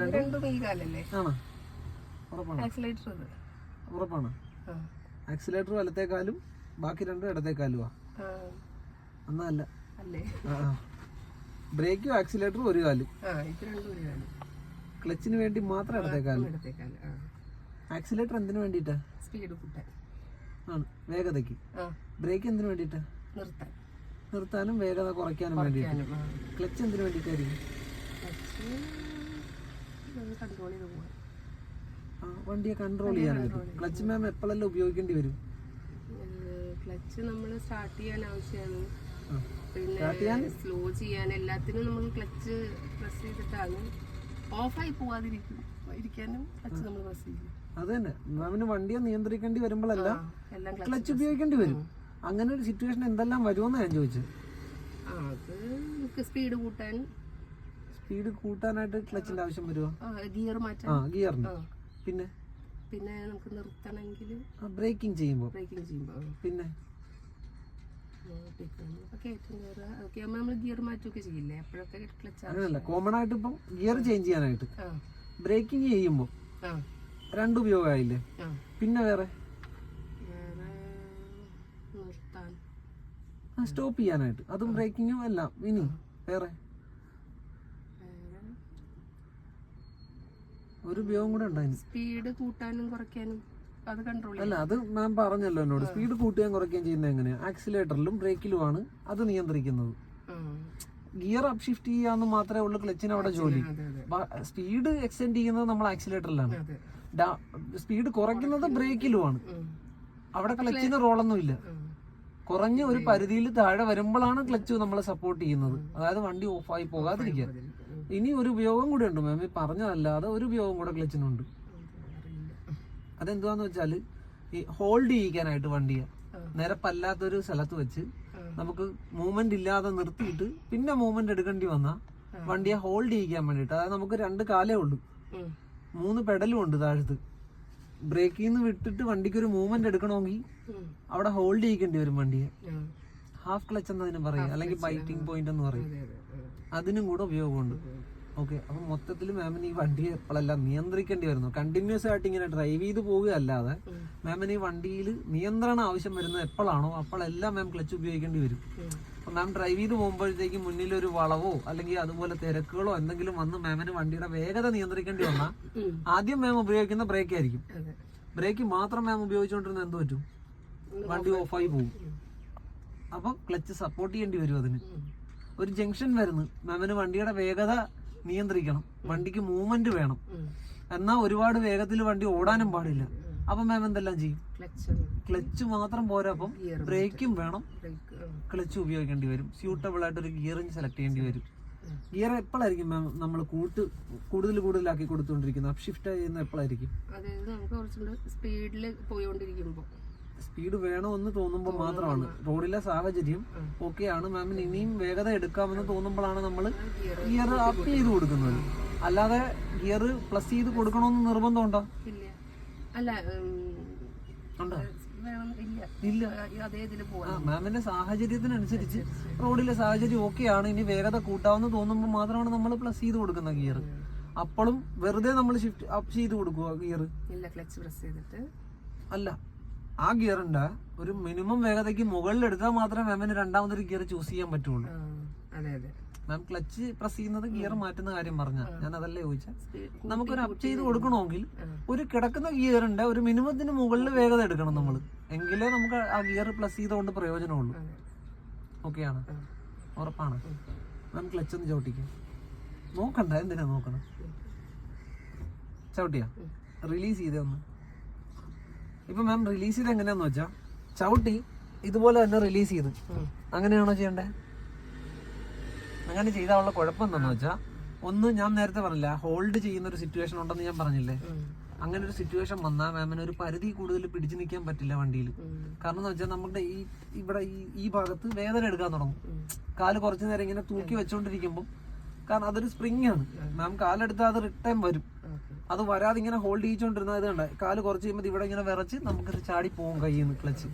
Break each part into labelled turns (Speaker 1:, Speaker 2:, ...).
Speaker 1: രണ്ട്
Speaker 2: ഈ കാലല്ലേ
Speaker 1: ആണോ? ഉറപ്പാണ്?
Speaker 2: ആക്സിലേറ്റർ ഇത്
Speaker 1: ഉറപ്പാണ്. ആക്സിലേറ്റർ വലത്തേക്കാലും ബാക്കി രണ്ടും ഇടത്തെ
Speaker 2: കാലുവാ
Speaker 1: എന്നാ അല്ല. ബ്രേക്കും ആക്സിലേറ്ററും ഒരു കാലും.
Speaker 2: കാലം.
Speaker 1: ക്ലച്ചിന് വേണ്ടി മാത്രം ഇടത്തേക്കാലും.
Speaker 2: ഇടത്തേക്കാൽ
Speaker 1: ആക്സിലേറ്റർ എന്തിനു വേണ്ടിട്ടാ
Speaker 2: സ്പീഡ് കൂട്ടാൻ.
Speaker 1: ആണ് വേഗതയ്ക്ക്. ബ്രേക്ക് എന്തിനു വേണ്ടിട്ടാ
Speaker 2: നിർത്താൻ.
Speaker 1: നിർത്താനും വേഗത കുറയ്ക്കാനും വേണ്ടിയിട്ട്. ക്ലച്ച് എന്തിനു വേണ്ടിയിട്ടായിരിക്കും?
Speaker 2: കൺട്രോൾ ചെയ്ത്
Speaker 1: ആ, വണ്ടിയെ കൺട്രോൾ ചെയ്യാനായിട്ട് ക്ലച്ച് മാം എപ്പോഴെല്ലാം ഉപയോഗിക്കേണ്ടി വരും?
Speaker 2: ക്ലച്ച് നമ്മൾ സ്റ്റാർട്ട് ചെയ്യാൻ ആവശ്യമാണ്. പിന്നെ സ്ലോ ചെയ്യാൻ? എല്ലാത്തിനും നമ്മൾ ക്ലച്ച് പ്രസ് ചെയ്തിട്ടാണ്. ഓഫായി പോവാതിരിക്കും ഇരിക്കാനും ക്ലച്ച് നമ്മൾ പ്രസ് ചെയ്യും.
Speaker 1: അത് തന്നെ മാമിന് വണ്ടിയെ നിയന്ത്രിക്കേണ്ടി വരുമ്പോഴല്ല
Speaker 2: ക്ലച്ച്
Speaker 1: ഉപയോഗിക്കേണ്ടി വരും. അങ്ങനെ ഒരു സിറ്റുവേഷൻ എന്തെല്ലാം വരുമെന്ന് ഞാൻ ചോദിച്ചത്?
Speaker 2: അത് സ്പീഡ് കൂട്ടാൻ
Speaker 1: സ്പീഡ് കൂട്ടാനായിട്ട് ക്ലച്ചിന്റെ ആവശ്യം വരുമോ
Speaker 2: ഗിയർ മാറ്റാൻ.
Speaker 1: ആ ഗിയറിന് പിന്നെ?
Speaker 2: പിന്നെ നമുക്ക് നിർത്തണമെങ്കിൽ
Speaker 1: ബ്രേക്കിംഗ് ചെയ്യുമ്പോൾ
Speaker 2: ബ്രേക്കിംഗ് ചെയ്യുമ്പോൾ
Speaker 1: പിന്നെ? അങ്ങനെയല്ല കോമൺ ആയിട്ട് ഇപ്പം ഗിയർ ചേഞ്ച് ചെയ്യാനായിട്ട്. ബ്രേക്കിംഗ് ചെയ്യുമ്പോൾ രണ്ട് ഉപയോഗമായില്ലേ? പിന്നെ വേറെ? സ്റ്റോപ്പ് ചെയ്യാനായിട്ട്. അതും ബ്രേക്കിങ്ങും എല്ലാം. ഇനി വേറെ? ഒരു ഉപയോഗം കൂടെ ഉണ്ടായിരുന്നു
Speaker 2: സ്പീഡ് കൂട്ടാനും കുറയ്ക്കാനും അത് കൺട്രോൾ
Speaker 1: അല്ല അത് മാം പറഞ്ഞല്ലോ എന്നോട്. സ്പീഡ് കൂട്ടുകയും കുറയ്ക്കുകയും ചെയ്യുന്നത് എങ്ങനെയാണ് ആക്സിലേറ്ററിലും ബ്രേക്കിലുമാണ് അത് നിയന്ത്രിക്കുന്നത്. ഗിയർ അപ് ഷിഫ്റ്റ് ചെയ്യാന്ന് മാത്രമേ ഉള്ളൂ ക്ലച്ചിന് അവിടെ ജോലി. സ്പീഡ് എക്സ്റ്റെൻഡ് ചെയ്യുന്നത് നമ്മൾ ആക്സിലേറ്ററിലാണ്. സ്പീഡ് കുറയ്ക്കുന്നത് ബ്രേക്കിലുമാണ്. അവിടെ ക്ലച്ചിന് റോളൊന്നും ഇല്ല.
Speaker 2: ഉം.
Speaker 1: കുറഞ്ഞ ഒരു പരിധിയിൽ താഴെ വരുമ്പോഴാണ് ക്ലച്ച് നമ്മളെ സപ്പോർട്ട് ചെയ്യുന്നത്. അതായത് വണ്ടി ഓഫായി പോകാതിരിക്കാൻ
Speaker 2: ഉം.
Speaker 1: ഇനി ഒരു ഉപയോഗം കൂടെ ഉണ്ട് മാം ഈ പറഞ്ഞതല്ലാതെ ഒരു ഉപയോഗം കൂടെ ക്ലച്ചിനുണ്ട്. അതെന്തുവാന്ന് വെച്ചാൽ ഈ ഹോൾഡ് ചെയ്യിക്കാനായിട്ട് വണ്ടിയെ. നിരപ്പല്ലാത്തൊരു സ്ഥലത്ത് വെച്ച് നമുക്ക് മൂവ്മെന്റ് ഇല്ലാതെ നിർത്തിയിട്ട് പിന്നെ മൂവ്മെന്റ് എടുക്കേണ്ടി വന്നാൽ വണ്ടിയെ ഹോൾഡ് ചെയ്യിക്കാൻ വേണ്ടിയിട്ട്. അതായത് നമുക്ക് രണ്ട് കാലേ ഉള്ളൂ. മൂന്ന് പെഡലും ഉണ്ട് താഴത്ത്. ബ്രേക്കിൽ നിന്ന് വിട്ടിട്ട് വണ്ടിക്ക് ഒരു മൂവ്മെന്റ് എടുക്കണമെങ്കിൽ അവിടെ ഹോൾഡ് ചെയ്യിക്കേണ്ടി വരും വണ്ടിയെ. ഹാഫ് ക്ലച്ച് എന്ന് അതിനെ പറയും അല്ലെങ്കിൽ ബൈറ്റിംഗ് പോയിന്റ് എന്ന് പറയും. അതിനും കൂടെ ഉപയോഗമുണ്ട്. ഓക്കെ അപ്പൊ മൊത്തത്തിൽ മാമിന് ഈ വണ്ടി എപ്പോഴെല്ലാം നിയന്ത്രിക്കേണ്ടി വരുന്നു? കണ്ടിന്യൂസ് ആയിട്ട് ഇങ്ങനെ ഡ്രൈവ് ചെയ്ത് പോവുകയല്ലാതെ. മാമിന് ഈ വണ്ടിയിൽ നിയന്ത്രണം ആവശ്യം വരുന്നത് എപ്പോഴാണോ അപ്പോഴെല്ലാം മാം ക്ലച്ച് ഉപയോഗിക്കേണ്ടി വരും. അപ്പൊ മാം ഡ്രൈവ് ചെയ്ത് പോകുമ്പോഴത്തേക്ക് മുന്നിൽ ഒരു വളവോ അല്ലെങ്കിൽ അതുപോലെ തിരക്കുകളോ എന്തെങ്കിലും വന്ന് മാമിന് വണ്ടിയുടെ വേഗത നിയന്ത്രിക്കേണ്ടി വന്നാൽ ആദ്യം മാം ഉപയോഗിക്കുന്ന ബ്രേക്ക് ആയിരിക്കും. ബ്രേക്ക് മാത്രം മാം ഉപയോഗിച്ചുകൊണ്ടിരുന്ന എന്ത് പറ്റും? വണ്ടി ഓഫായി പോകും അപ്പം ക്ലച്ച് സപ്പോർട്ട് ചെയ്യേണ്ടി വരും അതിന്. ഒരു ജംഗ്ഷൻ വരുന്നു. മാമിന് വണ്ടിയുടെ വേഗത നിയന്ത്രിക്കണം. വണ്ടിക്ക് മൂവ്മെന്റ് വേണം.
Speaker 2: എന്നാ
Speaker 1: എന്നാൽ ഒരുപാട് വേഗത്തിൽ വണ്ടി ഓടാനും പാടില്ല. അപ്പം മാം എന്തെല്ലാം ചെയ്യും?
Speaker 2: ക്ലച്ച്
Speaker 1: മാത്രം പോരാ. അപ്പം ബ്രേക്കും വേണം. ക്ലച്ച് ഉപയോഗിക്കേണ്ടി വരും. സ്യൂട്ടബിൾ ആയിട്ട് ഒരു ഗിയറിങ് സെലക്ട് ചെയ്യേണ്ടി വരും. ഗിയർ എപ്പോഴായിരിക്കും മാം നമ്മൾ കൂട്ട് കൂടുതൽ കൂടുതലാക്കി കൊടുത്തുകൊണ്ടിരിക്കുന്നത്? അപ്ഷിഫ്റ്റ് ചെയ്യുന്ന എപ്പോഴായിരിക്കും?
Speaker 2: അതായത് നമുക്ക് കുറച്ചുകൂടെ സ്പീഡിൽ പോയോണ്ടിരിക്കുമ്പോ.
Speaker 1: സ്പീഡ് വേണമെന്ന് തോന്നുമ്പോൾ മാത്രമാണ്. റോഡിലെ സാഹചര്യം ഓക്കെ ആണ് മാമിന് ഇനിയും വേഗത എടുക്കാമെന്ന് തോന്നുമ്പോഴാണ് നമ്മൾ ഗിയർ അപ്പ് ചെയ്ത് കൊടുക്കുന്നത്. അല്ലാതെ ഗിയർ പ്ലസ് ചെയ്ത് കൊടുക്കണമെന്ന് നിർബന്ധമുണ്ടോ
Speaker 2: അല്ല
Speaker 1: ഉണ്ടോ?
Speaker 2: ഇല്ല.
Speaker 1: മാമിന്റെ സാഹചര്യത്തിനനുസരിച്ച് റോഡിലെ സാഹചര്യം ഓക്കെ ആണ് ഇനി വേഗത കൂട്ടാവുന്ന തോന്നുമ്പോൾ മാത്രമാണ് നമ്മൾ പ്ലസ് ചെയ്ത് കൊടുക്കുന്ന ഗിയർ അപ്പോഴും വെറുതെ നമ്മൾ ഷിഫ്റ്റ് അപ്പ് ചെയ്ത് കൊടുക്കുക ഗിയർ
Speaker 2: ഇല്ല ക്ലച്ച് പ്രസ് ചെയ്തിട്ട്.
Speaker 1: അല്ല. ആ ഗിയറിന്റെ ഒരു മിനിമം വേഗതയ്ക്ക് മുകളിൽ എടുത്താൽ മാത്രമേ മാമിന് രണ്ടാമതൊരു ഗിയർ ചൂസ് ചെയ്യാൻ പറ്റുള്ളൂ. മാം ക്ലച്ച് പ്രസ് ചെയ്യുന്നത് ഗിയർ മാറ്റുന്ന കാര്യം പറഞ്ഞ. ഞാൻ അതല്ലേ
Speaker 2: ചോദിച്ച?
Speaker 1: നമുക്കൊരു അപ് ചെയ്ത് കൊടുക്കണമെങ്കിൽ ഒരു കിടക്കുന്ന ഗിയറിന്റെ ഒരു മിനിമത്തിന് മുകളിൽ വേഗത എടുക്കണം നമ്മൾ എങ്കിലേ നമുക്ക് ആ ഗിയർ പ്ലസ് ചെയ്തുകൊണ്ട് പ്രയോജനമുള്ളൂ. ഓക്കെ
Speaker 2: ആണ്?
Speaker 1: ഉറപ്പാണ്? മാം ക്ലച്ച് ഒന്ന് ചവിട്ടിക്കും. നോക്കണ്ട എന്തിനാ നോക്കണം? ചവിട്ടിയാ? റിലീസ് ചെയ്തേ ഒന്ന്. ഇപ്പൊ മാം റിലീസ് ചെയ്ത് എങ്ങനെയാന്ന് വെച്ചാ ചവിട്ടി ഇതുപോലെ തന്നെ റിലീസ് ചെയ്ത്. അങ്ങനെയാണോ ചെയ്യണ്ടേ? അങ്ങനെ ചെയ്താലുള്ള കുഴപ്പം എന്താണെന്ന് വെച്ചാൽ ഒന്ന് ഞാൻ നേരത്തെ പറഞ്ഞില്ല ഹോൾഡ് ചെയ്യുന്ന ഒരു സിറ്റുവേഷൻ ഉണ്ടെന്ന് ഞാൻ പറഞ്ഞില്ലേ? അങ്ങനെ ഒരു സിറ്റുവേഷൻ വന്നാൽ മാമിന് ഒരു പരിധി കൂടുതൽ പിടിച്ചു നിൽക്കാൻ പറ്റില്ല വണ്ടിയിൽ. കാരണം എന്ന് വെച്ചാൽ നമ്മുടെ ഈ ഇവിടെ ഈ ഈ ഭാഗത്ത് വേദന എടുക്കാൻ തുടങ്ങും. കാൽ കുറച്ചു നേരം ഇങ്ങനെ തൂക്കി വെച്ചോണ്ടിരിക്കുമ്പോൾ കാരണം അതൊരു സ്പ്രിങ് ആണ്. മാം കാലെടുത്താൽ അത് റിട്ടേൺ വരും. അത് വരാതെ ഇങ്ങനെ ഹോൾഡ് ചെയ്തുകൊണ്ടിരുന്ന ഇത് കണ്ട? കാൽ കുറച്ച് കഴിയുമ്പോൾ ഇവിടെ ഇങ്ങനെ വിറച്ച് നമുക്കത് ചാടി പോകും കയ്യിൽ നിന്ന് ക്ലച്ച്.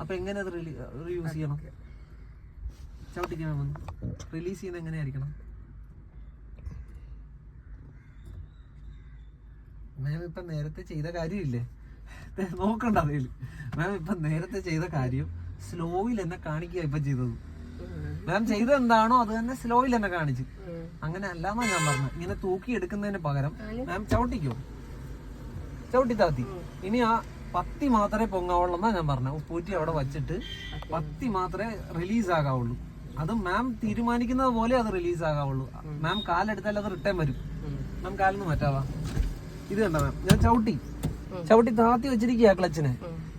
Speaker 1: അപ്പൊ എങ്ങനെ അത് യൂസ് ചെയ്യണം? ചവിട്ടിക്കണം റിലീസ് ചെയ്യുന്നത് എങ്ങനെയായിരിക്കണം? മാം ഇപ്പൊ നേരത്തെ ചെയ്ത കാര്യമില്ലേ? നോക്കണ്ട അതിൽ മാം ഇപ്പൊ നേരത്തെ ചെയ്ത കാര്യം സ്ലോയിൽ എന്നെ കാണിക്കുക ഇപ്പൊ ചെയ്തത്. മാം ചെയ്തത് എന്താണോ അത് തന്നെ സ്ലോയിൽ എന്നെ കാണിച്ചു. അങ്ങനെ അല്ലാന്നാ ഞാൻ പറഞ്ഞത്. ഇങ്ങനെ തൂക്കി എടുക്കുന്നതിന് പകരം മാം ചവിട്ടിക്കോ? ചവിട്ടി താത്തി ഇനി ആ പത്തി മാത്രമേ പൊങ്ങാവുള്ളൂ എന്നാ ഞാൻ പറഞ്ഞത്. ഉപ്പൂറ്റി അവിടെ വച്ചിട്ട് പത്തി മാത്രമേ റിലീസ് ആകാവുള്ളൂ. അത് മാം തീരുമാനിക്കുന്നത് പോലെ അത് റിലീസ് ആകാവുള്ളൂ. മാം കാലെടുത്താൽ അത് റിട്ടേൺ വരും. മാം കാലിന്ന് മാറ്റാവാ. ഇത് കണ്ട മാം? ഞാൻ ചവിട്ടി. ചവിട്ടി താത്തി വെച്ചിരിക്കുക ക്ലച്ചിനെ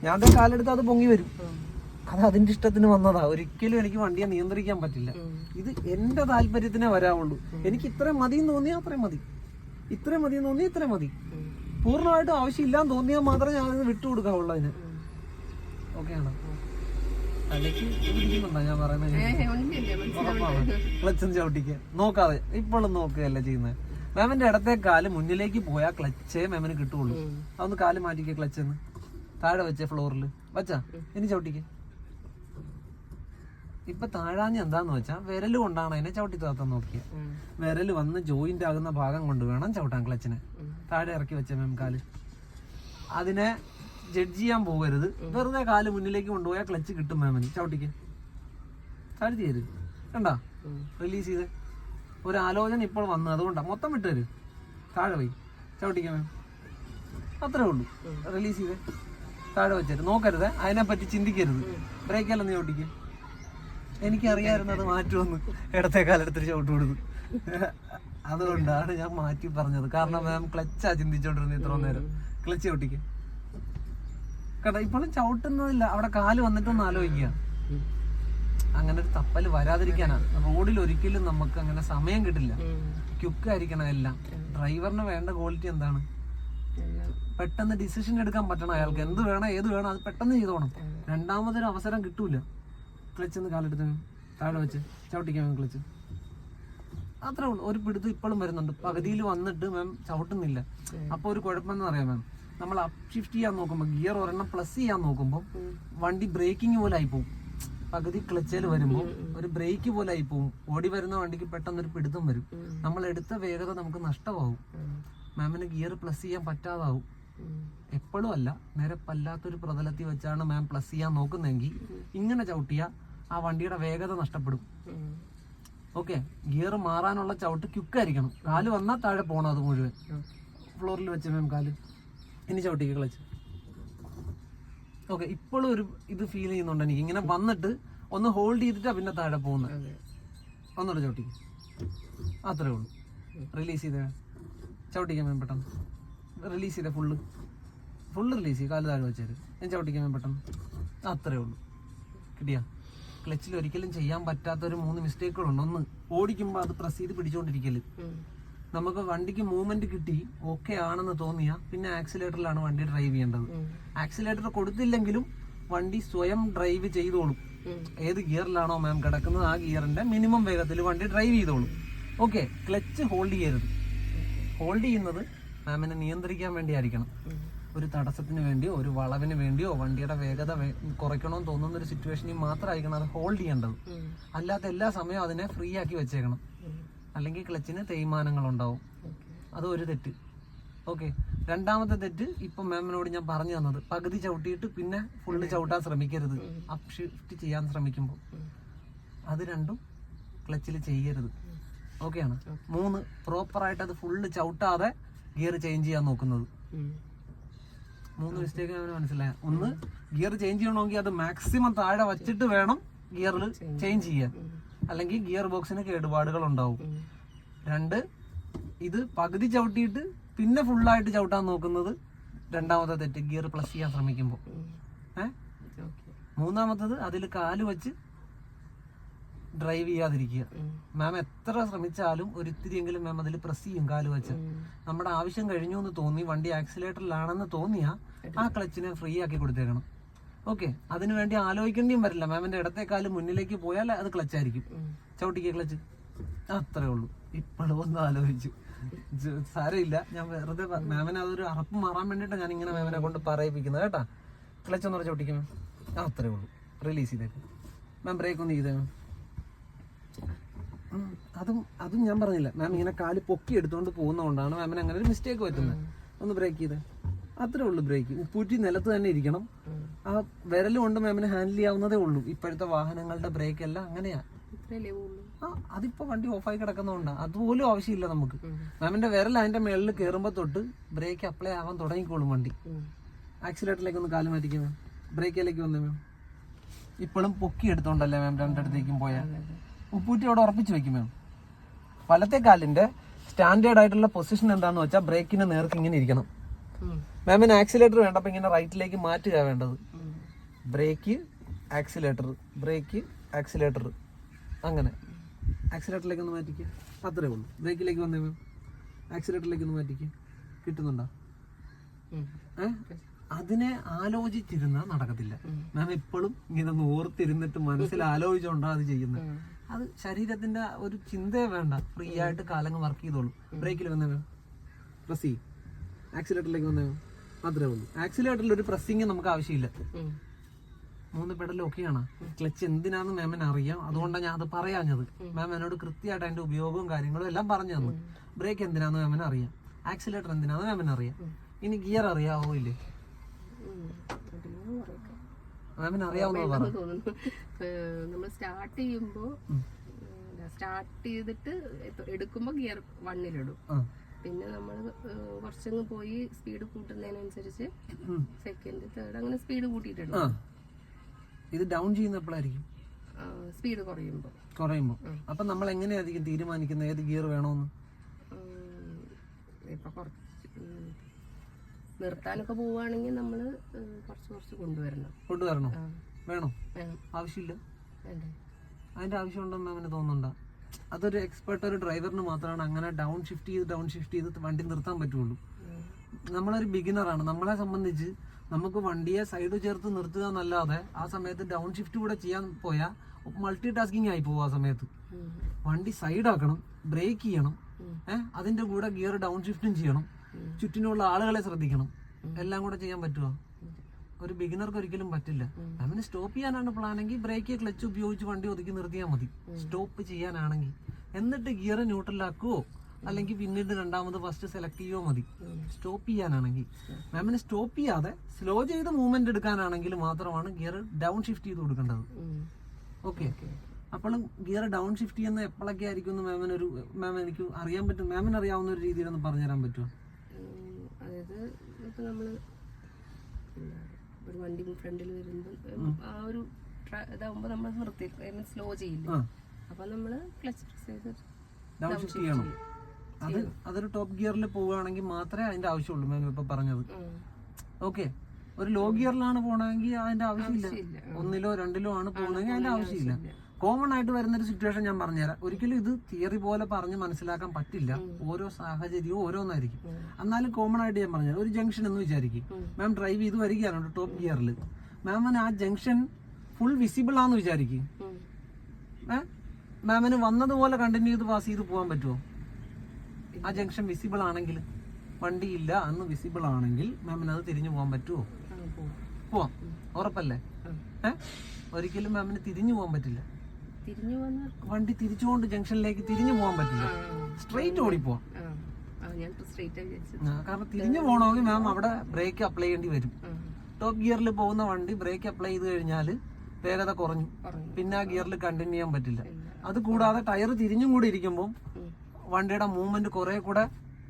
Speaker 1: ഞാൻ കാലെടുത്താൽ കാലെടുത്ത് അത് പൊങ്ങി വരും. അത് അതിന്റെ ഇഷ്ടത്തിന് വന്നതാ. ഒരിക്കലും എനിക്ക് വണ്ടിയെ നിയന്ത്രിക്കാൻ പറ്റില്ല. ഇത് എന്റെ താല്പര്യത്തിനെ വരാവുള്ളൂ. എനിക്ക് ഇത്രയും മതി എന്ന് തോന്നിയാൽ അത്രയും മതി. ഇത്രയും മതി എന്ന് തോന്നിയാൽ ഇത്രയും മതി. പൂർണമായിട്ടും ആവശ്യമില്ലാന്ന് തോന്നിയാൽ മാത്രമേ ഞാൻ അത് വിട്ടുകൊടുക്കാവുള്ളൂ അതിന്. ഓക്കെ ആണോ? തലയ്ക്ക് പിടിക്കുന്നുണ്ടോ ഞാൻ പറയുന്നത് ക്ലച്ചും ചവിട്ടിക്ക്. നോക്കാതെ. ഇപ്പോഴും നോക്കുകയല്ല ചെയ്യുന്നത്. മാമിന്റെ ഇടത്തെ കാൽ മുന്നിലേക്ക് പോയാൽ ക്ലച്ചേ മാമിന് കിട്ടുള്ളൂ അതൊന്ന് കാൽ മാറ്റിക്കേ ക്ലച്ചെന്ന്. താഴെ വെച്ചേ ഫ്ലോറിൽ വച്ചാ? ഇനി ചവിട്ടിക്ക്. ഇപ്പൊ താഴാഞ്ഞ എന്താന്ന് വെച്ചാൽ വിരൽ കൊണ്ടാണ് അതിനെ ചവിട്ടി താത്താൻ നോക്കിയത് വിരൽ വന്ന് ജോയിന്റ് ആകുന്ന ഭാഗം കൊണ്ട് വേണം ചവിട്ടാൻ ക്ലച്ചിനെ. താഴെ ഇറക്കി വെച്ച മാം കാൽ. അതിനെ ജഡ്ജ് ചെയ്യാൻ പോകരുത്. വെറുതെ കാൽ മുന്നിലേക്ക് കൊണ്ടുപോയാൽ ക്ലച്ച് കിട്ടും മാമിന് ചവിട്ടിക്ക്. താഴ്ത്തി തരും കണ്ടാ? റിലീസ് ചെയ്ത്. ഒരു ആലോചന ഇപ്പോൾ വന്നു. അതുകൊണ്ടാ. മൊത്തം വിട്ട് തരും. താഴെ പോയി. ചവിട്ടിക്ക മാം അത്രേ ഉള്ളൂ. റിലീസ് ചെയ്തേ. താഴെ വെച്ചേരും. നോക്കരുത്. അതിനെപ്പറ്റി ചിന്തിക്കരുത്. ബ്രേക്കല്ല നീ ചവിട്ടിക്ക്? എനിക്കറിയായിരുന്നു അത് മാറ്റുമെന്ന് ഇടത്തെ കാലെടുത്തിട്ട് ചവിട്ട് കൊടുത്തു. അതുകൊണ്ടാണ് ഞാൻ മാറ്റി പറഞ്ഞത്. കാരണം മാം ക്ലച്ചാ ചിന്തിച്ചോണ്ടിരുന്നത് ഇത്ര നേരം. ക്ലച്ച് ചവിട്ടിക്ക കേട്ടോ ഇപ്പോഴും ചവിട്ടുന്നതില്ല. അവിടെ കാൽ വന്നിട്ടൊന്ന് ആലോചിക്കുക. അങ്ങനെ ഒരു തപ്പൽ വരാതിരിക്കാനാണ്. റോഡിൽ ഒരിക്കലും നമുക്ക് അങ്ങനെ സമയം കിട്ടില്ല. ക്യുക്കായിരിക്കണം എല്ലാം. ഡ്രൈവറിന് വേണ്ട ക്വാളിറ്റി എന്താണ്? പെട്ടെന്ന് ഡിസിഷൻ എടുക്കാൻ പറ്റണം അയാൾക്ക്. എന്ത് വേണം ഏത് വേണം അത് പെട്ടെന്ന് ചെയ്തോണം. രണ്ടാമതൊരു അവസരം കിട്ടൂല. ക്ലച്ച് ഒന്ന് കാലെടുത്ത് താഴെ വെച്ച് ചവിട്ടിക്കാൻ ക്ലച്ച്. അത്രേ ഉള്ളൂ. ഒരു പിടുത്തം ഇപ്പോഴും വരുന്നുണ്ട്. പകുതിയിൽ വന്നിട്ട് മാം ചവിട്ടുന്നില്ല. അപ്പോൾ ഒരു കുഴപ്പമെന്ന് പറയാം മാം നമ്മൾ അപ് ഷിഫ്റ്റ് ചെയ്യാൻ നോക്കുമ്പോൾ ഗിയർ ഒരെണ്ണം പ്ലസ് ചെയ്യാൻ നോക്കുമ്പോൾ വണ്ടി ബ്രേക്കിംഗ് പോലെ ആയി പോകും പകുതി ക്ലച്ചേൽ വരുമ്പോൾ ഒരു ബ്രേക്ക് പോലെ ആയി പോകും ഓടി വരുന്ന വണ്ടിക്ക് പെട്ടെന്ന് ഒരു പിടുത്തം വരും. നമ്മൾ എടുത്ത വേഗത നമുക്ക് നഷ്ടമാവും. മാമിന് ഗിയർ പ്ലസ് ചെയ്യാൻ പറ്റാതാവും. എപ്പോഴും അല്ല. നേരെ പല്ലാത്തൊരു പ്രതലത്തിൽ വെച്ചാണ് മാം പ്ലസ് ചെയ്യാൻ നോക്കുന്നതെങ്കിൽ ഇങ്ങനെ ചവിട്ടിയ ആ വണ്ടിയുടെ വേഗത നഷ്ടപ്പെടും. ഓക്കെ ഗിയർ മാറാനുള്ള ചവിട്ട് ക്യുക്കായിരിക്കണം കാൽ വന്നാൽ താഴെ പോകണം അത് മുഴുവൻ. ഫ്ലോറിൽ വെച്ച് മാം കാൽ. ഇനി ചവിട്ടിക്ക് കളിച്ച്. ഓക്കെ ഇപ്പോഴും ഒരു ഇത് ഫീൽ ചെയ്യുന്നുണ്ട് എനിക്ക്. ഇങ്ങനെ വന്നിട്ട് ഒന്ന് ഹോൾഡ് ചെയ്തിട്ട് പിന്നെ താഴെ പോകുന്നത്. ഒന്നുകൂടെ ചവിട്ടിക്ക്. അത്രേ ഉള്ളൂ. റിലീസ് ചെയ്തേ. ചവിട്ടിക്കാൻ വേണം പെട്ടെന്ന്. റിലീസ് ചെയ്തേ ഫുള്ള് ഫുള്ള് റിലീസ് ചെയ്യുക കാൽ താഴെ വെച്ചേര്. ഞാൻ ചവിട്ടിക്കാൻ വേണം പെട്ടെന്ന്. അത്രേ ഉള്ളൂ. കിട്ടിയാ? ക്ലച്ചിൽ ഒരിക്കലും ചെയ്യാൻ പറ്റാത്ത ഒരു മൂന്ന് മിസ്റ്റേക്കുകളുണ്ട്. ഒന്ന് ഓടിക്കുമ്പോൾ അത് പ്രസ് ചെയ്ത് പിടിച്ചോണ്ടിരിക്കൽ. നമുക്ക് വണ്ടിക്ക് മൂവ്മെന്റ് കിട്ടി ഓക്കെ ആണെന്ന് തോന്നിയ പിന്നെ ആക്സിലേറ്ററിലാണ് വണ്ടി ഡ്രൈവ് ചെയ്യേണ്ടത്. ആക്സിലേറ്റർ കൊടുത്തില്ലെങ്കിലും വണ്ടി സ്വയം ഡ്രൈവ് ചെയ്തോളും. ഏത് ഗിയറിലാണോ മാം കിടക്കുന്നത് ആ ഗിയറിന്റെ മിനിമം വേഗത്തിൽ വണ്ടി ഡ്രൈവ് ചെയ്തോളും. ഓക്കെ ക്ലച്ച് ഹോൾഡ് ചെയ്യരുത്. ഹോൾഡ് ചെയ്യുന്നത് മാമിനെ നിയന്ത്രിക്കാൻ വേണ്ടി ആയിരിക്കണം ഒരു തടസ്സത്തിന് വേണ്ടിയോ ഒരു വളവിന് വേണ്ടിയോ വണ്ടിയുടെ വേഗത കുറയ്ക്കണോ കുറയ്ക്കണമെന്ന് തോന്നുന്ന ഒരു സിറ്റുവേഷനിൽ മാത്രമായിരിക്കണം അത് ഹോൾഡ് ചെയ്യേണ്ടത്. അല്ലാത്ത എല്ലാ സമയവും അതിനെ ഫ്രീ ആക്കി വെച്ചേക്കണം. അല്ലെങ്കിൽ ക്ലച്ചിന് തേയ്മാനങ്ങൾ ഉണ്ടാവും അത് ഒരു തെറ്റ്. ഓക്കെ. രണ്ടാമത്തെ തെറ്റ് ഇപ്പൊ മാമിനോട് ഞാൻ പറഞ്ഞു തന്നത്. പകുതി ചവിട്ടിയിട്ട് പിന്നെ ഫുള്ള് ചവിട്ടാൻ ശ്രമിക്കരുത്. അപ്ഷിഫ്റ്റ് ചെയ്യാൻ ശ്രമിക്കുമ്പോൾ. അത് രണ്ടും ക്ലച്ചിൽ ചെയ്യരുത്. ഓക്കെയാണ്? മൂന്ന് പ്രോപ്പറായിട്ട് അത് ഫുള്ള് ചവിട്ടാതെ ഗിയർ ചേഞ്ച് ചെയ്യാൻ നോക്കുന്നത്. മൂന്ന് മിസ്റ്റേക്ക് അവന് മനസ്സിലായ ഒന്ന് ഗിയർ ചേഞ്ച് ചെയ്യണമെങ്കിൽ അത് മാക്സിമം താഴെ വച്ചിട്ട് വേണം ഗിയറിൽ ചേഞ്ച് ചെയ്യാൻ. അല്ലെങ്കിൽ ഗിയർ ബോക്സിന് കേടുപാടുകൾ ഉണ്ടാവും രണ്ട് ഇത് പകുതി ചവിട്ടിയിട്ട് പിന്നെ ഫുള്ളായിട്ട് ചവിട്ടാൻ നോക്കുന്നത് രണ്ടാമത്തെ തെറ്റ് ഗിയർ പ്ലസ് ചെയ്യാൻ ശ്രമിക്കുമ്പോൾ. ഏഹ് മൂന്നാമത്തത് അതിൽ കാൽ വെച്ച് ഡ്രൈവ് ചെയ്യാതിരിക്കുക. മാം എത്ര ശ്രമിച്ചാലും ഒരിത്തിരിയെങ്കിലും മാം അതിൽ പ്രസ് ചെയ്യും കാൽ വെച്ച്. നമ്മുടെ ആവശ്യം കഴിഞ്ഞു എന്ന് തോന്നി വണ്ടി ആക്സിലേറ്ററിലാണെന്ന് തോന്നിയാ ആ ക്ലച്ചിനെ ഫ്രീ ആക്കി കൊടുത്തേക്കണം. ഓക്കെ അതിനു വേണ്ടി ആലോചിക്കേണ്ടിയും വരില്ല. മാമിന്റെ ഇടത്തെ കാൽ മുന്നിലേക്ക് പോയാൽ അത് ക്ലച്ച് ആയിരിക്കും. ചവിട്ടിക്കുക ക്ലച്ച് അത്രേ ഉള്ളൂ. ഇപ്പോഴും ഒന്ന് ആലോചിച്ചു. സാരമില്ല. ഞാൻ വെറുതെ മാമിനെ അതൊരു അറപ്പ് മാറാൻ വേണ്ടിയിട്ടാണ് ഞാൻ ഇങ്ങനെ മാമിനെ കൊണ്ട് പറയിപ്പിക്കുന്നത്. കേട്ടാ? ക്ലച്ച് ഒന്നുകൂടെ ചവിട്ടിക്കാം അത്രേ ഉള്ളൂ. റിലീസ് ചെയ്തേക്കും. മാം ബ്രേക്ക് ഒന്ന് ചെയ്തേ മാം അതും അതും ഞാൻ പറഞ്ഞില്ല. മാം ഇങ്ങനെ കാൽ പൊക്കി എടുത്തുകൊണ്ട് പോകുന്നതുകൊണ്ടാണ് മാമിന് അങ്ങനെ ഒരു മിസ്റ്റേക്ക് പറ്റുന്നത് ഒന്ന് ബ്രേക്ക് ചെയ്ത്. അത്രേ ഉള്ളൂ ബ്രേക്ക് ഉപ്പൂറ്റി നിലത്ത് തന്നെ ഇരിക്കണം. ആ വിരലും കൊണ്ട് മാമിന് ഹാൻഡിൽ ചെയ്യാവുന്നതേ ഉള്ളൂ. ഇപ്പോഴത്തെ വാഹനങ്ങളുടെ ബ്രേക്ക് എല്ലാം അങ്ങനെയാ. ആ അതിപ്പോ വണ്ടി ഓഫായി കിടക്കുന്നതുകൊണ്ടാണ് അതുപോലും ആവശ്യമില്ല നമുക്ക്. മാമിന്റെ വിരൽ അതിന്റെ മേളിൽ കയറുമ്പോ തൊട്ട് ബ്രേക്ക് അപ്ലൈ ആവാൻ തുടങ്ങിക്കോളും വണ്ടി. ആക്സിലേറ്ററിലേക്ക് ഒന്ന് കാൽ മാറ്റിക്കാം മാം ബ്രേക്കിലേക്ക് വന്നേ മാം ഇപ്പോഴും പൊക്കി എടുത്തോണ്ടല്ലേ മാം രണ്ടിടത്തേക്കും പോയാൽ ഉപ്പൂറ്റി അവിടെ ഉറപ്പിച്ച് വെക്കും മാം വലത്തെ കാലിന്റെ സ്റ്റാൻഡേർഡ് ആയിട്ടുള്ള പൊസിഷൻ എന്താണെന്ന് വെച്ചാൽ ബ്രേക്കിന് നേർക്ക് ഇങ്ങനെ ഇരിക്കണം. മാമിന് ആക്സിലേറ്റർ വേണ്ടപ്പോ ഇങ്ങനെ റൈറ്റിലേക്ക് മാറ്റുക വേണ്ടത്. ബ്രേക്ക് ആക്സിലേറ്റർ ബ്രേക്ക് ആക്സിലേറ്റർ അങ്ങനെ. ആക്സിലേറ്ററിലേക്ക് ഒന്ന് മാറ്റിക്കുക അത്രേ ഉള്ളൂ. ബ്രേക്കിലേക്ക് വന്നേ മാം ആക്സിലേറ്ററിലേക്ക് ഒന്ന് മാറ്റിക്കുക കിട്ടുന്നുണ്ടോ? അതിനെ ആലോചിച്ചിരുന്ന നടക്കത്തില്ല. മാം എപ്പോഴും ഇങ്ങനെ ഒന്ന് ഓർത്തിരുന്നിട്ട് മനസ്സിൽ ആലോചിച്ചുകൊണ്ടാണ് അത് ചെയ്യുന്നത് അത് ശരീരത്തിന്റെ ഒരു ചിന്തയെ വേണ്ട. ഫ്രീ ആയിട്ട് കാലങ്ങ് വർക്ക് ചെയ്തോളൂ. ബ്രേക്കിൽ വന്നേ പ്രസ് ചെയ്യും. ആക്സിലേറ്ററിലേക്ക് വന്നേ മാത്രമേ ഉള്ളൂ. ആക്സിലേറ്ററിൽ ഒരു പ്രസ്സിങ് നമുക്ക് ആവശ്യമില്ല. മൂന്ന് പെടലും ഒക്കെയാണ് ക്ലച്ച് എന്തിനാന്ന് മാമിന് അറിയാം. അതുകൊണ്ടാണ് ഞാൻ അത് പറയാഞ്ഞത് മാം എന്നോട് കൃത്യമായിട്ട് അതിന്റെ ഉപയോഗവും കാര്യങ്ങളും എല്ലാം പറഞ്ഞു തന്നു. ബ്രേക്ക് എന്തിനാന്ന് മാമിന് അറിയാം. ആക്സിലേറ്റർ എന്തിനാന്ന് മാമിന് അറിയാം. ഇനി ഗിയർ അറിയാവോ ഇല്ലേ? മാമിന് അറിയാവുന്നത് പറ.
Speaker 2: തോന്നുന്നു. നമ്മൾ സ്റ്റാർട്ട് ചെയ്യുമ്പോ സ്റ്റാർട്ട് ചെയ്തിട്ട് ഇപ്പൊ എടുക്കുമ്പോ ഗിയർ വണ്ണിലിടും. പിന്നെ നമ്മൾ കുറച്ചങ്ങ് പോയി സ്പീഡ് കൂട്ടുന്നതിനനുസരിച്ച്. സെക്കൻഡ് തേർഡ് അങ്ങനെ സ്പീഡ് കൂട്ടിയിട്ടുണ്ട്
Speaker 1: ആ. ഇത് ഡൗൺ ചെയ്യുന്ന എപ്പോഴായിരിക്കും
Speaker 2: സ്പീഡ് കുറയുമ്പോൾ
Speaker 1: കുറയുമ്പോ. അപ്പൊ നമ്മൾ എങ്ങനെയായിരിക്കും തീരുമാനിക്കുന്നത്? ഏത് ഗിയർ വേണോന്ന്?
Speaker 2: ഇപ്പൊ കുറച്ച് നിർത്താനൊക്കെ പോവുകയാണെങ്കിൽ നമ്മൾ കുറച്ച് കുറച്ച് കൊണ്ടുവരണം.
Speaker 1: കൊണ്ടുവരണം? വേണോ? ആവശ്യമില്ല. അതിന്റെ ആവശ്യം ഉണ്ടെന്ന് അവന് തോന്നുന്നുണ്ടോ. അതൊരു എക്സ്പെർട്ട് ഒരു ഡ്രൈവറിന് മാത്രമാണ് അങ്ങനെ ഡൗൺ ഷിഫ്റ്റ് ചെയ്ത് ഡൗൺ ഷിഫ്റ്റ് ചെയ്ത് വണ്ടി നിർത്താൻ പറ്റുള്ളൂ. നമ്മളൊരു ബിഗിനറാണ് നമ്മളെ സംബന്ധിച്ച് നമുക്ക് വണ്ടിയെ സൈഡ് ചേർത്ത് നിർത്തുക എന്നല്ലാതെ ആ സമയത്ത് ഡൗൺ ഷിഫ്റ്റ് കൂടെ ചെയ്യാൻ പോയാൽ മൾട്ടി ടാസ്കിങ് ആയി പോകും ആ സമയത്ത്. വണ്ടി സൈഡ് ആക്കണം ബ്രേക്ക് ചെയ്യണം. ഏഹ് അതിന്റെ കൂടെ ഗിയർ ഡൗൺ ഷിഫ്റ്റും ചെയ്യണം. ചുറ്റിനുള്ള ആളുകളെ ശ്രദ്ധിക്കണം. എല്ലാം കൂടെ ചെയ്യാൻ പറ്റുമോ ഒരു ബിഗിനർക്ക് ഒരിക്കലും പറ്റില്ല. അവന് സ്റ്റോപ്പ് ചെയ്യാനാണ് പ്ലാനെങ്കിൽ ബ്രേക്ക് ക്ലച്ച് ഉപയോഗിച്ച് വണ്ടി ഒതുക്കി നിർത്തിയാൽ മതി. സ്റ്റോപ്പ് ചെയ്യാനാണെങ്കിൽ. എന്നിട്ട് ഗിയർ ന്യൂട്രലാക്കുവോ അല്ലെങ്കിൽ പിന്നീട് രണ്ടാമത് ഫസ്റ്റ് സെലക്ട് ചെയ്യുവോ മതി. സ്റ്റോപ്പ് ചെയ്യാനാണെങ്കിൽ. മാമിന് സ്റ്റോപ്പ് ചെയ്യാതെ സ്ലോ ചെയ്ത് മൂവ്മെന്റ് എടുക്കാനാണെങ്കിൽ മാത്രമാണ് ഗിയർ ഡൗൺ ഷിഫ്റ്റ് ചെയ്ത് കൊടുക്കേണ്ടത്. ഓക്കെ അപ്പോഴും ഗിയർ ഡൗൺ ഷിഫ്റ്റ് ചെയ്യുന്ന എപ്പോഴൊക്കെ ആയിരിക്കും മാമിനൊരു മാമിന് ഒരു മാം എനിക്ക് അറിയാൻ പറ്റും. മാമിന് അറിയാവുന്ന ഒരു രീതിയിലൊന്ന് പറഞ്ഞുതരാൻ പറ്റുമോ?
Speaker 2: അതായത് ഇപ്പൊ നമ്മൾ ഒരു വണ്ടി ഫ്രണ്ടിൽ വരുമ്പോൾ ആ ഒരു ഇതാവുമ്പോൾ ഇതാവുമ്പോ നമ്മൾ നിർത്തി സ്ലോ ചെയ്യില്ല? അപ്പൊ നമ്മൾ ക്ലച്ച് പ്രസ് ചെയ്ത്
Speaker 1: ഡൗൺ ഷിഫ്റ്റ് ചെയ്യണം. അത് അതൊരു ടോപ്പ് ഗിയറിൽ പോവുകയാണെങ്കിൽ മാത്രമേ അതിന്റെ ആവശ്യമുള്ളൂ മാം ഇപ്പൊ പറഞ്ഞത്. ഓക്കെ. ഒരു ലോ ഗിയറിലാണ് പോകണമെങ്കിൽ അതിന്റെ ആവശ്യമില്ല. ഒന്നിലോ രണ്ടിലോ ആണ് പോകണമെങ്കിൽ അതിന്റെ ആവശ്യമില്ല. കോമൺ ആയിട്ട് വരുന്ന ഒരു സിറ്റുവേഷൻ ഞാൻ പറഞ്ഞുതരാം. ഒരിക്കലും ഇത് തിയറി പോലെ പറഞ്ഞ് മനസ്സിലാക്കാൻ പറ്റില്ല. ഓരോ സാഹചര്യവും ഓരോന്നായിരിക്കും. എന്നാലും കോമൺ ആയിട്ട് ഞാൻ പറഞ്ഞുതരാം. ഒരു ജംഗ്ഷൻ എന്ന് വിചാരിക്കും. മാം ഡ്രൈവ് ചെയ്ത് വരികയാണ് ടോപ്പ് ഗിയറിൽ മാമിന് ആ ജംഗ്ഷൻ ഫുൾ വിസിബിൾ ആണെന്ന് വിചാരിക്കും. മാമിന് വന്നതുപോലെ കണ്ടിന്യൂ ചെയ്ത് പാസ് ചെയ്ത് പോകാൻ പറ്റുമോ ആ ജംഗ്ഷൻ വിസിബിൾ ആണെങ്കിൽ വണ്ടിയില്ല അന്ന് വിസിബിൾ ആണെങ്കിൽ മാമിന് അത് തിരിഞ്ഞു പോകാൻ പറ്റുമോ
Speaker 2: പോവും.
Speaker 1: ഉറപ്പല്ലേ? ഏഹ് ഒരിക്കലും മാമിന് തിരിഞ്ഞു പോകാൻ പറ്റില്ല. വണ്ടി തിരിച്ചുകൊണ്ട് ജംഗ്ഷനിലേക്ക് തിരിഞ്ഞു പോകാൻ പറ്റില്ല. സ്ട്രെയിറ്റ് ഓടിപ്പോവാം കാരണം തിരിഞ്ഞു പോകണമെങ്കിൽ മാം അവിടെ ബ്രേക്ക് അപ്ലൈ ചെയ്യേണ്ടി വരും. ടോപ്പ് ഗിയറിൽ പോകുന്ന വണ്ടി ബ്രേക്ക് അപ്ലൈ ചെയ്ത് കഴിഞ്ഞാൽ വേഗത കുറഞ്ഞു. പിന്നെ ആ ഗിയറിൽ കണ്ടിന്യൂ ചെയ്യാൻ പറ്റില്ല. അത് കൂടാതെ ടയർ തിരിഞ്ഞും കൂടി ഇരിക്കുമ്പോൾ വണ്ടിയുടെ മൂവ്മെന്റ് കുറെ കൂടെ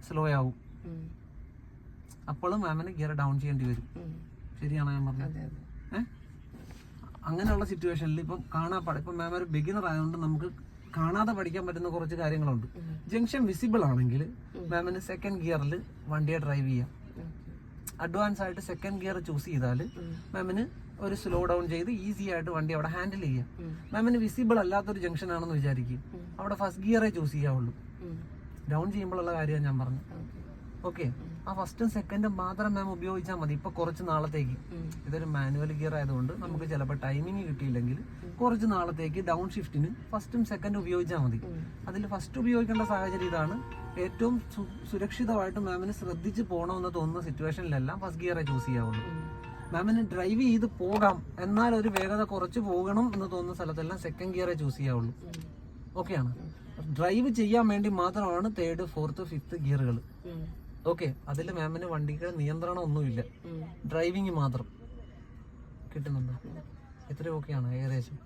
Speaker 1: സ്ലോ ആവും. അപ്പോഴും മാമിന് ഗിയർ ഡൗൺ ചെയ്യേണ്ടി വരും. ശരിയാണോ ഞാൻ പറഞ്ഞത്? അങ്ങനെയുള്ള സിറ്റുവേഷനിൽ ഇപ്പം കാണാൻ പാടില്ല ഇപ്പം മാം ഒരു ബിഗിനർ ആയതുകൊണ്ട് നമുക്ക് കാണാതെ പഠിക്കാൻ പറ്റുന്ന കുറച്ച് കാര്യങ്ങളുണ്ട്. ജംഗ്ഷൻ വിസിബിൾ ആണെങ്കിൽ മാമിന് സെക്കൻഡ് ഗിയറിൽ വണ്ടിയെ ഡ്രൈവ് ചെയ്യാം. അഡ്വാൻസ് ആയിട്ട് സെക്കൻഡ് ഗിയർ ചൂസ് ചെയ്താൽ. മാമിന് ഒരു സ്ലോ ഡൗൺ ചെയ്ത് ഈസി ആയിട്ട് വണ്ടി അവിടെ ഹാൻഡിൽ ചെയ്യാം. മാമിന് വിസിബിൾ അല്ലാത്തൊരു ജംഗ്ഷൻ ആണെന്ന് വിചാരിക്കും. അവിടെ ഫസ്റ്റ് ഗിയറേ ചൂസ് ചെയ്യാവുള്ളൂ. ഡൗൺ ചെയ്യുമ്പോഴുള്ള കാര്യമാണ് ഞാൻ പറഞ്ഞത്.
Speaker 2: ഓക്കേ.
Speaker 1: ആ ഫസ്റ്റും സെക്കൻഡും മാത്രം മാം ഉപയോഗിച്ചാൽ മതി. ഇപ്പൊ കുറച്ച് നാളത്തേക്ക്. ഇതൊരു മാനുവൽ ഗിയർ ആയതുകൊണ്ട് നമുക്ക് ചിലപ്പോൾ ടൈമിങ് കിട്ടിയില്ലെങ്കിൽ കുറച്ച് നാളത്തേക്ക് ഡൗൺ ഷിഫ്റ്റിന് ഫസ്റ്റും സെക്കൻഡും ഉപയോഗിച്ചാൽ മതി. അതിൽ ഫസ്റ്റ് ഉപയോഗിക്കേണ്ട സാഹചര്യം ഇതാണ്. ഏറ്റവും സുരക്ഷിതമായിട്ട് മാമിന് ശ്രദ്ധിച്ച് പോകണമെന്ന് തോന്നുന്ന സിറ്റുവേഷനിലെല്ലാം ഫസ്റ്റ് ഗിയറെ ചൂസ് ചെയ്യാവുള്ളൂ. മാമിന് ഡ്രൈവ് ചെയ്ത് പോകാം. എന്നാൽ ഒരു വേഗത കുറച്ച് പോകണം എന്ന് തോന്നുന്ന സ്ഥലത്തെല്ലാം സെക്കൻഡ് ഗിയറെ ചൂസ് ചെയ്യാവുള്ളൂ. ഓക്കെയാണ് ഡ്രൈവ് ചെയ്യാൻ വേണ്ടി മാത്രമാണ് തേർഡ് ഫോർത്ത് ഫിഫ്ത്ത് ഗിയറുകൾ. ഓക്കെ അതിൽ മാമിന് വണ്ടിയുടെ നിയന്ത്രണം ഒന്നുമില്ല. ഡ്രൈവിംഗ് മാത്രം കിട്ടുന്നുണ്ട്. എത്ര ഓക്കെയാണ് ഏകദേശം.